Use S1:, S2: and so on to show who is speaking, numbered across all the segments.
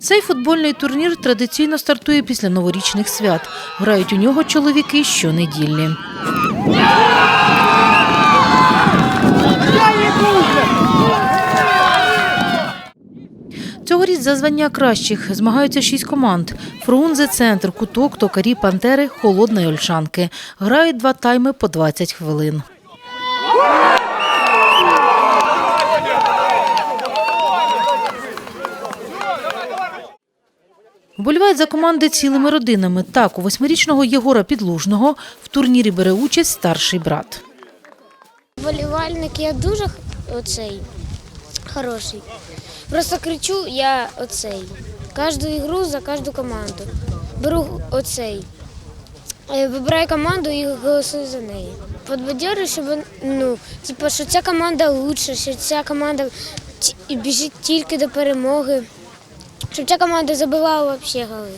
S1: Цей футбольний турнір традиційно стартує після новорічних свят. Грають у нього чоловіки щонеділі. Цьогоріч за звання кращих змагаються шість команд: Фрунзе, центр, куток, токарі, пантери, холодна й Ольшанки. Грають два тайми по 20 хвилин. Вболівають за команди цілими родинами. Так, у восьмирічного Єгора Підлужного в турнірі бере участь старший брат.
S2: Болівальник я дуже оцей хороший. Просто кричу я оцей. Кожну ігру за кожну команду. Беру оцей. Е, Вибираю команду і голосую за неї. Подбадьорю, щоб ну, типу, що ця команда лучша, що ця команда біжить тільки до перемоги. Щоб ця команда забивала взагалі голи.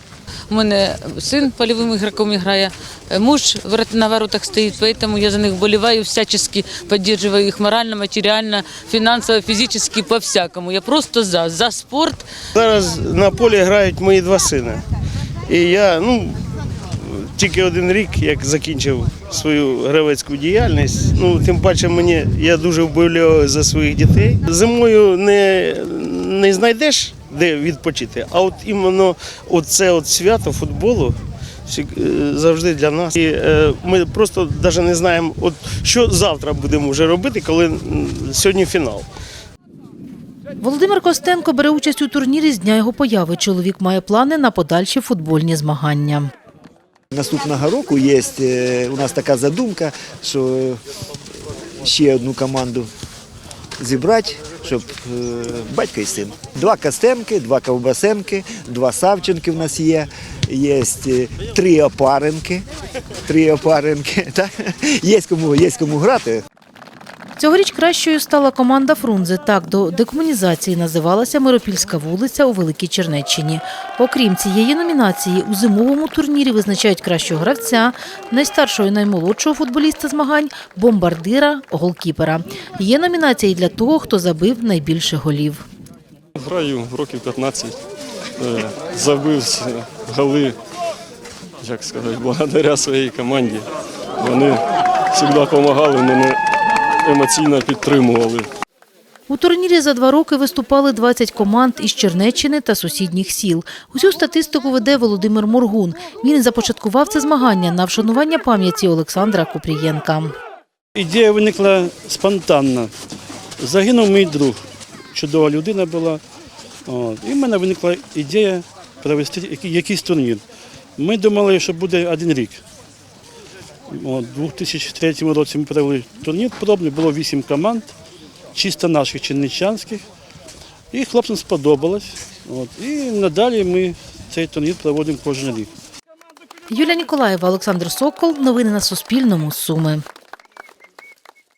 S3: У мене сын полевым игроком играя, муж врат- на воротах стоит, поэтому я за них болеваю, всячески поддерживаю их морально, материально, финансово, физически, по-всякому. Я просто за, за спорт.
S4: Зараз на полі грають мої два сини. І я ну, тільки один рік, як закінчив свою гравецьку діяльність. Ну, тим паче мені я дуже вболіваю за своїх дітей. Зимою не, не знайдеш, де відпочити, а от іменно оце от свято футболу. е, Завжди для нас. І е, ми просто навіть не знаємо, от що завтра будемо вже робити, коли сьогодні фінал.
S1: Володимир Костенко бере участь у турнірі з дня його появи. Чоловік має плани на подальші футбольні змагання.
S5: Наступного року є е, у нас така задумка, що ще одну команду зібрати, щоб е, батько і син. Два Костенки, два Ковбасенки, два Савченки в нас є. Є е, три опаренки. Три опаренки. Так? Є кому, є кому грати.
S1: Цьогоріч кращою стала команда Фрунзе. Так, до декомунізації називалася Миропільська вулиця у Великій Чернеччині. Окрім цієї номінації, у зимовому турнірі визначають кращого гравця, найстаршого і наймолодшого футболіста змагань, бомбардира, голкіпера. Є номінації для того, хто забив найбільше голів.
S6: Граю років 15. Е, Забив голи, як сказати, благодаря своїй команді. Вони завжди допомагали, мене емоційно підтримували.
S1: У турнірі за два роки виступали 20 команд із Чернеччини та сусідніх сіл. Усю статистику веде Володимир Моргун. Він започаткував це змагання на вшанування пам'яті Олександра Купрієнка.
S7: Ідея виникла спонтанно. Загинув мій друг. Чудова людина була. І в мене виникла ідея провести якийсь турнір. Ми думали, що буде один рік. У 2003 році ми провели турнір пробний, було вісім команд, чисто наших чинничанських. І хлопцям сподобалось. От. І надалі ми цей турнір проводимо кожен рік.
S1: Юлія Ніколаєва, Олександр Сокол. Новини на Суспільному. Суми.